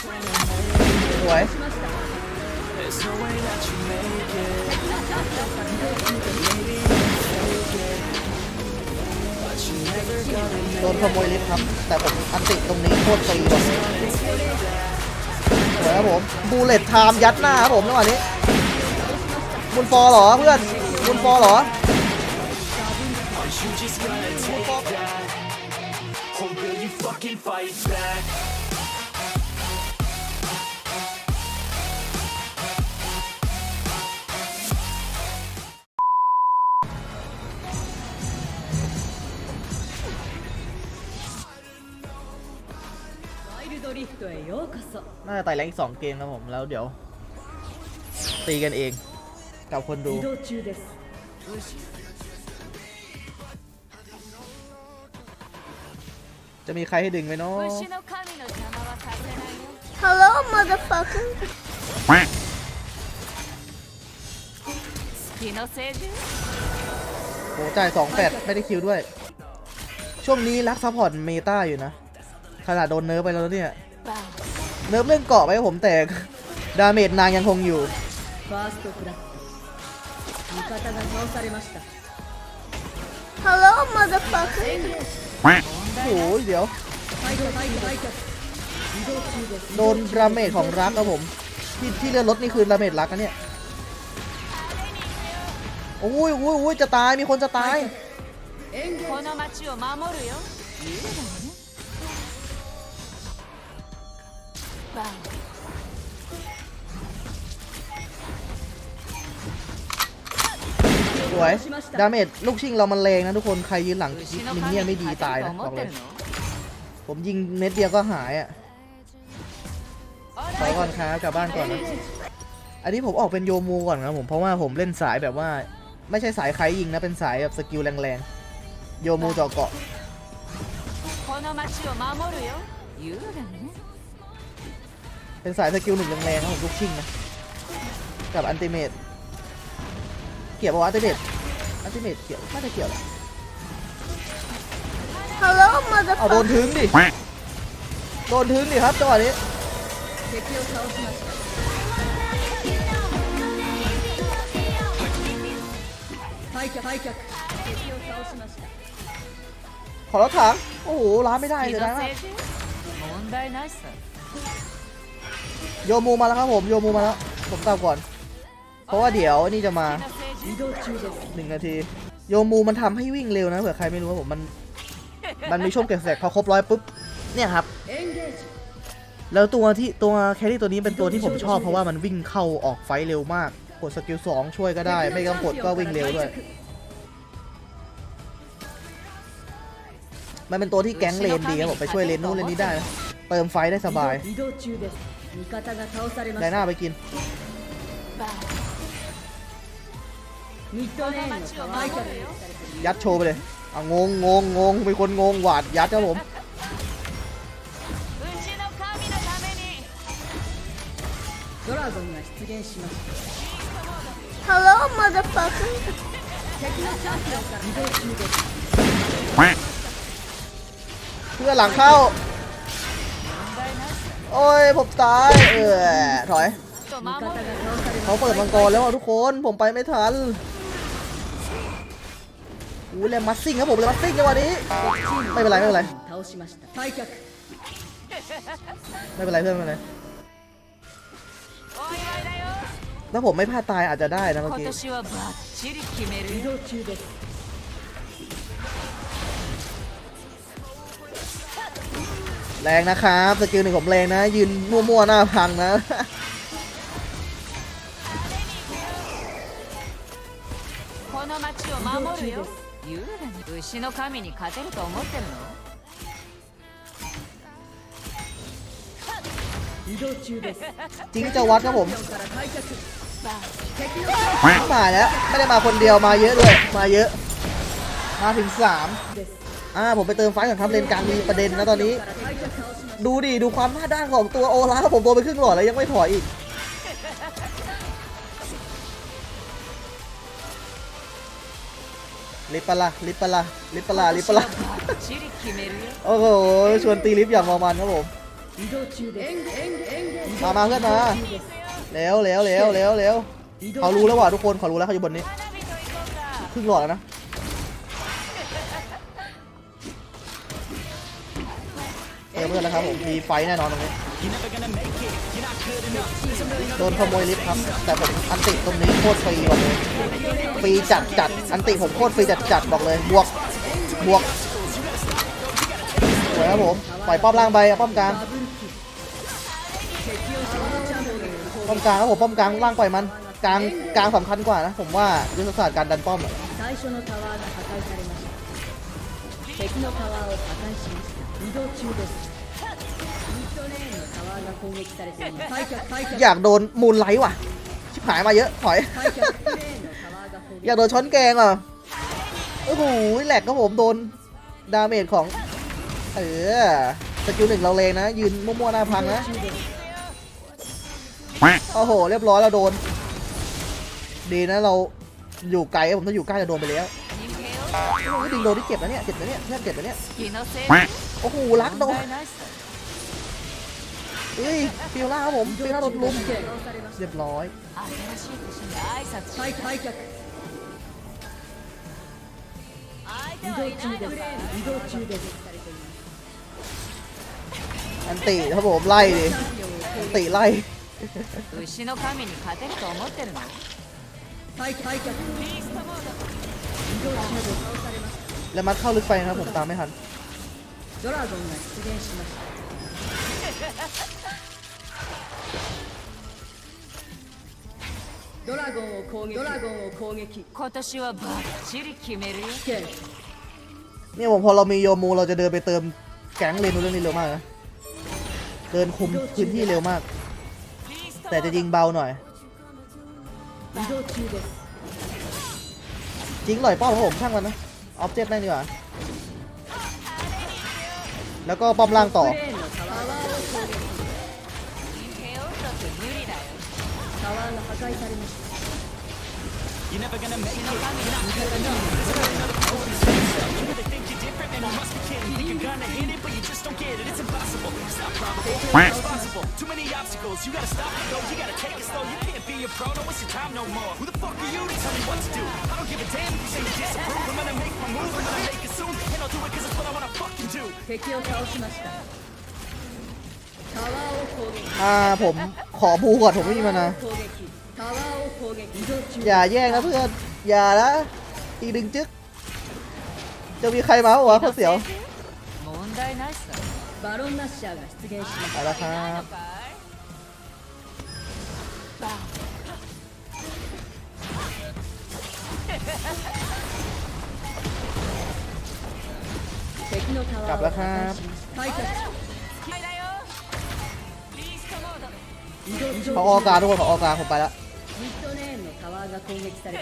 สวยโดนขโมยลิฟต์ครับ แต่ผมอันติตรงนี้โคตรฟรีว่ะสวยครับผม บูเลตไทม์ยัดหน้าครับผมจังหวะนี้บุญฟอร์หรอเพื่อนบุญฟอร์หรอ Or will you fucking น่าจะไต่แรงอีกสองเกมนะผมแล้วเดี๋ยว ตีกันเอง กับคนดูจะมีใครให้ดึงไหมเนาะ Hello motherfucker โหจ่ายสองแปดไม่ได้คิวด้วย ช่วงนี้รักซัพพอร์ตเมตาอยู่นะ ขนาดโดนเนิร์ฟไปแล้วเนี่ย เนิร์ฟเรื่องเกาะไปผมแต่ดาเมจนางยังคงอยู่ฮัลโหลมาดฟักโอ้ยเดี๋ยว โดนดาเมจของรักครับผม ที่ที่เลือดลดนี่คือดาเมจรักนะเนี่ยโอ้ยโอ้ยโอ้ยจะตายมีคนจะตาย สวย ดาเมจลูกชิงเรามันแรงนะทุกคน ใครยืนหลังมินเนี่ยไม่ดีตายนะบอกเลย ผมยิงเม็ดเดียวก็หายอะขอก่อนครับกลับบ้านก่อนนะ อันนี้ผมออกเป็นโยมูก่อนครับผม เพราะว่าผมเล่นสายแบบว่า ไม่ใช่สายใครยิงนะ เป็นสายแบบสกิลแรงๆ โยมูจ่อเกาะ เป็นสายสกิลหนึ่งแรงๆครับผมลูกชิงนะ กับอันติเมตเกี่ยวปะวะอันติเมตอันติเมตเกี่ยวน่าจะเกี่ยวแหละ Hello, เอาโดน motherfucker. ถึงดิ โดนถึงดิครับจังหวะนี้ 敵を倒しました退却退却敵を倒しました ขอรถถัง โอ้โห ร้านไม่ได้ 気 เลย の นะ せいで問題ないさ โยมูมาแล้วครับผมโยมูมาแล้วผมกลับก่อน เพราะว่าเดี๋ยวนี่จะมาหนึ่งนาที โยมูมันทำให้วิ่งเร็วนะเผื่อใครไม่รู้ว่าผมมันมันมีช่วงเก็บแสกพอครบร้อยปุ๊บเนี่ยครับ แล้วตัวที่ตัวแครี่ตัวนี้เป็นตัวที่ผมชอบเพราะว่ามันวิ่งเข้าออกไฟเร็วมากกดสกิลสองช่วยก็ได้ ไม่ต้องกดก็วิ่งเร็วด้วยมันเป็นตัวที่แก๊งเลนดีครับผมไปช่วยเลนนู้นเลนนี้ได้ เติมไฟได้สบาย 味方が倒されま ได し หน้า た ไปกิน バンミッドレーンのこの町を退却守るよ ยัดโชว์ไปเลยเอางงงงงงมีคนงงหวาดยัดครับผม 牛の神のためにドラゴンが出現しました Hello, motherfucker. 敵のチャンピオンから移動中です เพื่อหลังเข้า โอ้ยผมตายเออถอยเขาเปิดมังกรแล้วอะทุกคนผมไปไม่ทันอู้แลมัสซิ่งครับผมแลมัสซิ่งจังหวะนี้ไม่เป็นไรไม่เป็นไรไม่เป็นไรเพื่อนไม่เป็นไรถ้าผมไม่พลาดตายอาจจะได้นะเมื่อกี้ แรงนะครับสกิลหนึ่งผมแรงนะ ยืนมั่วๆหน้าพังนะ この町を守るよ言うだね牛の神に勝てると思ってるの移動中です จริงจะวัดครับผม から退却バン敵の มาแล้วไม่ได้มาคนเดียวมาเยอะด้วยมาเยอะ มาถึงสาม です อ่าผมไปเติมไฟก่อนครับเลนการมีประเด็นนะตอนนี้ ดูดิดูความหน้าด้านของตัวโอลาฟผมโดนไปครึ่งหลอดแล้วยังไม่ถอยอีกลิปปะละลิปปะละลิปปะละลิปปะละโอ้โหชวนตีลิฟอย่างมามันครับผมมามาเพื่อนมาแล้วแล้วแล้วแล้วแล้วเขารู้แล้วว่ะทุกคนเขารู้แล้วเขาอยู่บนนี้ครึ่งหลอดแล้วนะ เออเพื่อนแล้วครับผมมีไฟแน่นอนตรงนี้โดนขโมยลิฟต์ครับ แต่ผมอันติตรงนี้โคตรฟรีบอกเลยฟรีจัดจัดอันติผมโคตรฟรีจัดจัดบอกเลยบวกบวกสวยครับผมปล่อยป้อมล่างไปเอาป้อมกลางป้อมกลางครับผมป้อมกลางล่างปล่อยมันกลางกลางสำคัญกว่านะผมว่ายุทธศาสตร์การดันป้อมอะ 最初のタワーが破壊されました敵のタワーを破壊しました移動中です อยากโดนมูลไลท์ว่ะ ชิบหายมาเยอะถอย อยากโดนช้อนแกงอะโอ้โหแหลกครับผมโดนดาเมจของ เออสกิลหนึ่งเราเลงนะ ยืนมั่วๆหน้าพังนะ โอ้โห เรียบร้อยเราโดน ดีนะเราอยู่ไกลผมต้องอยู่ใกล้จะโดนไปแล้วโอ้โหดึงโดนที่เก็บนะเนี่ยเจ็บนะเนี่ยเจ็บนะเนี่ยโอ้โหรักโดน เฮ้ยฟิลล่าครับผมฟิลล่ารถลุมเรียบร้อยอันติครับผมไล่ดิอนติไล่แล้วมัดเข้าลึกไปนะครับผมตามไม่ทัน ドラゴンを攻撃ドラゴンを攻撃今年はバッチリ決めるよ危険 เนี่ยผมพอเรามีโยมูเราจะเดินไปเติมแก๊งเลนนู้นเรื่องนี้เร็วมากนะ เดินคุมพื้นที่เร็วมาก ビースト แต่จะยิงเบาหน่อย 移動中です จริงหล่อยป้อมครับผมช่างมันนะ ออบเจกต์แม่งดีกว่า แล้วก็ป้อมล่างต่อ タワーが破壊されました 牛の神に Too many obstacles, you gotta stop and go, you gotta take it slow. You can't be a pro, don't waste your time no more. Who the fuck are you to tell me what to do? I don't give a damn if you say you disapprove. I'm gonna make my move, I'm gonna make it soon. And I'll do it cause it's what I wanna fucking do. 敵を倒しましたタワーを攻撃 อ่าผมขอบูก่อนผมไม่มีมานะ 攻撃タワーを攻撃移動中 攻 อย่าแย่งนะเพื่อน อย่านะ อีดึงจึ๊ก จะมีใครมาหัวเขาเสียวไปแล้ครับกลับแล้วครับขอออกางทุกคนขอออกางผมไปแล้ว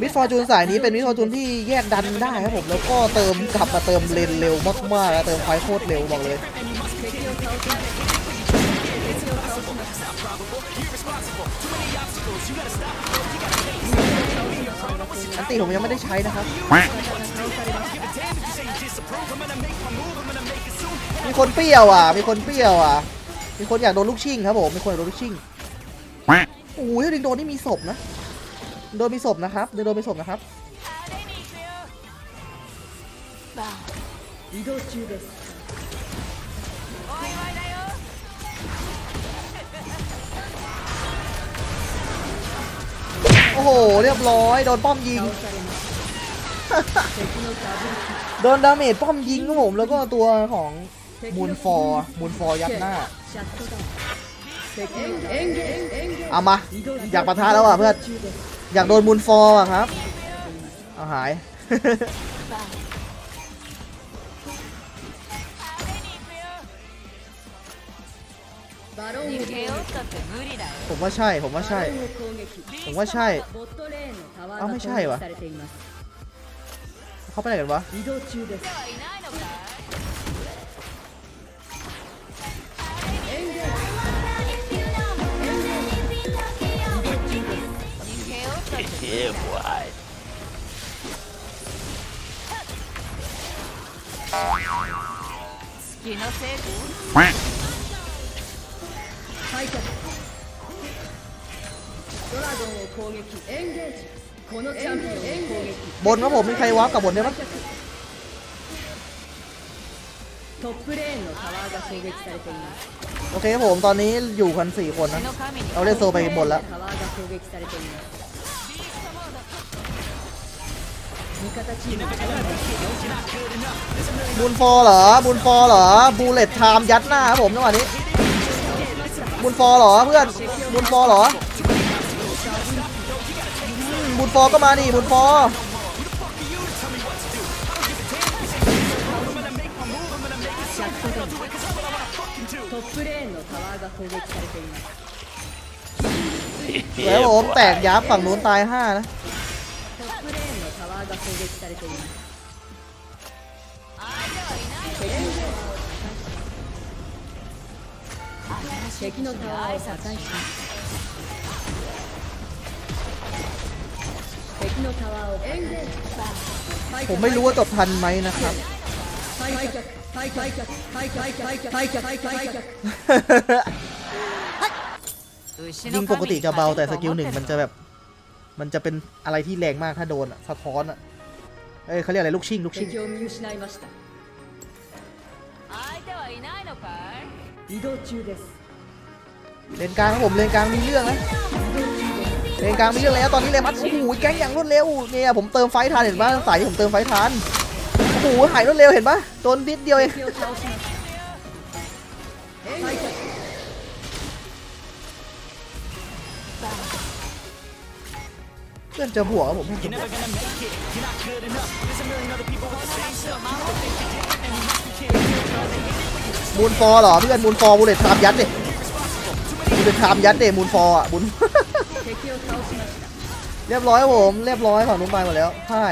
มิดฟอร์จูนสายนี้เป็นมิดฟอร์จูนที่แยกดันได้ครับผมแล้วก็เติมกลับมาเติมเลนเร็วมากๆแล้วเติมไฟโคตรเร็วบอกเลยอันตีผมยังไม่ได้ใช้นะครับ มีคนเปรี้ยวอะ มีคนเปรี้ยวอะ มีคนอยากโดนลูกชิงครับผม มีคนอยากโดนลูกชิงโอ้ยดิงโดนนี่มีศพนะ โดนมีศพนะครับโดนมีศพนะครับโอ้โห เรียบร้อย โดนป้อมยิง โดนดาเมจป้อมยิงครับผมแล้วก็ตัวของมูนฟอร์มูนฟอร์ยัดหน้าเอามา อยากปะทะแล้วอะเพื่อน อยากโดนมูลฟอร์ครับ เอาหาย ผมว่าใช่ ผมว่าใช่ ผมว่าใช่ เอ้าไม่ใช่วะเขาไปไหนกันวะ 気のせいで 退却ドラゴンを攻撃エンゲージこのチャンピオンを攻撃 บนครับผมมีใครวาร์ปกับบนได้ปะ トップレーンのタワーが攻撃されています โอเคครับผมตอนนี้อยู่กันสี่คนนะ 星の神に เราเล่นโซไปบนแล้ว タワーが攻撃されています บุญฟอเหรอ บุญฟอเหรอ บูเลตไทม์ยัดหน้าครับผมจังหวะนี้ บุญฟอเหรอเพื่อน บุญฟอเหรอ บุญฟอก็มาดิบุญฟอแล้วผมแตกยับฝั่งนู้นตายห้านะ 攻撃されています敵のタワーを破壊しまし敵のタワーを破壊しましたผมไม่รู้ว่าจบทันไหมนะครับยิงปกติจะเบาแต่สกิลหนึ่งมันจะแบบ มันจะเป็นอะไรที่แรงมากถ้าโดนสะท้อนอะ เอ้ยเขาเรียกอะไรลูกชิงลูกชิงเลนกลางครับผมเลนกลางมีเรื่องนะเลนกลางมีเรื่องแล้วตอนนี้เลมัสโอ้โหแก๊งอย่างรวดเร็วเนี่ยผมเติมไฟทานเห็นปะสายที่ผมเติมไฟทานโอ้โหหายรวดเร็วเห็นปะโดนนิดเดียวเองื่อนจะบวผมไม่จบมูลฟอร์หรอเพื่อนมูลฟอร์บูเลตทามยัดดิบูเลตทามยัดดิมูลฟอร์อะบุลเรียบร้อยผม เรียบร้อยฝั่งนู้นไปหมดแล้วใช่